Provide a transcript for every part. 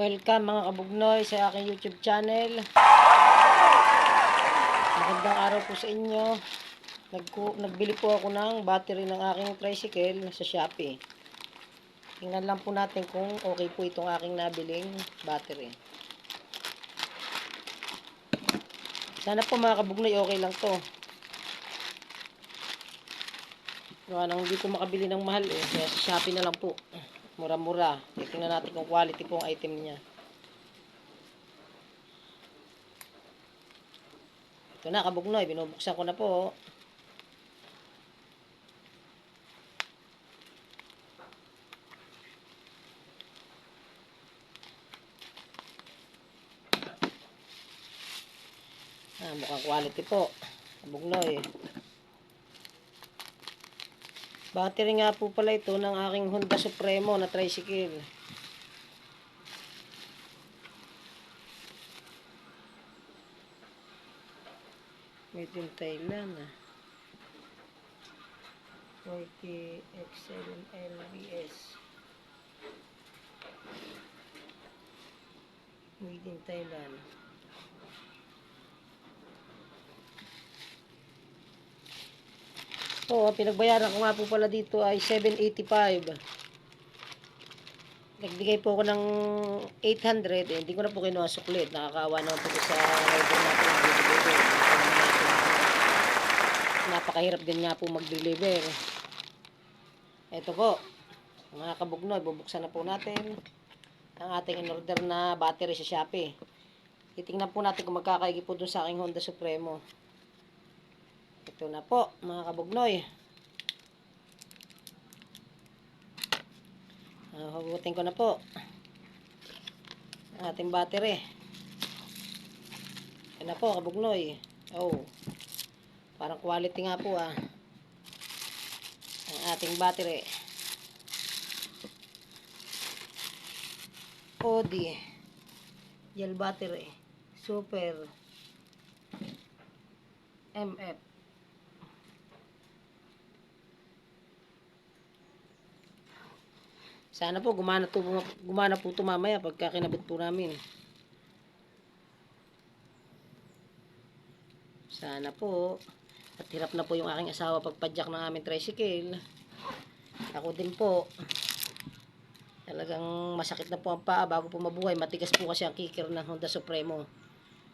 Welcome mga kabugnoy sa aking YouTube channel. Magandang araw po sa inyo. Nagku nagbili po ako ng battery ng aking tricycle sa Shopee. Tingnan lang po natin kung okay po itong aking nabiling battery. Sana po mga kabugnoy okay lang to. Gawa nang hindi ko makabili ng mahal eh. Kaya sa Shopee na lang po. Mura-mura. Tingnan natin kung quality po ang item niya. Ito na, kabugnoy. Binubuksan ko na po. Ah, mukhang quality po. Kabugnoy. Battery nga po pala ito ng aking Honda Supremo na tricycle. Made in Thailand ah. 40 XL LBS. Made in Thailand. Oo, ang pinagbayaran ko nga po pala dito ay 785. Nagbigay po ako ng 800, eh, hindi ko na po kinuha suklit. Nakakaawa naman po sa rider natin. Napakahirap din nga po mag-deliver. Ito po, mga kabugnoy, bubuksan na po natin ang ating in-order na battery sa Shopee. Titingnan po natin kung magkakaigi po dun sa aking Honda Supremo. Ito na po, mga kabugnoy. Uh, hugutin ko na po. Ating battery. Ito na po, kabugnoy. Oh. Parang quality nga po ah. Ang ating battery. OD. Gel battery. Super. MF. Sana po gumana, to, gumana po ito mamaya pagka kinabit po namin. Sana po. At hirap na po yung aking asawa pagpadyak ng aming tricycle. Ako din po. Talagang masakit na po ang paa bago po mabuhay. Matigas po kasi ang kicker ng Honda Supremo.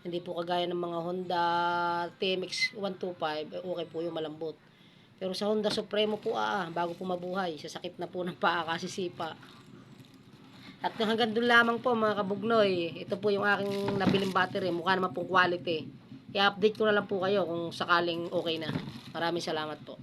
Hindi po kagaya ng mga Honda TMX 125. eh, Okay po yung malambot. Pero sa Honda Supremo po ah, bago po mabuhay, sasakit na po ng paa kasi sipa. At hanggang doon lamang po mga kabugnoy, ito po yung aking nabiling battery, mukha naman pong quality. I-update ko na lang po kayo kung sakaling okay na. Maraming salamat po.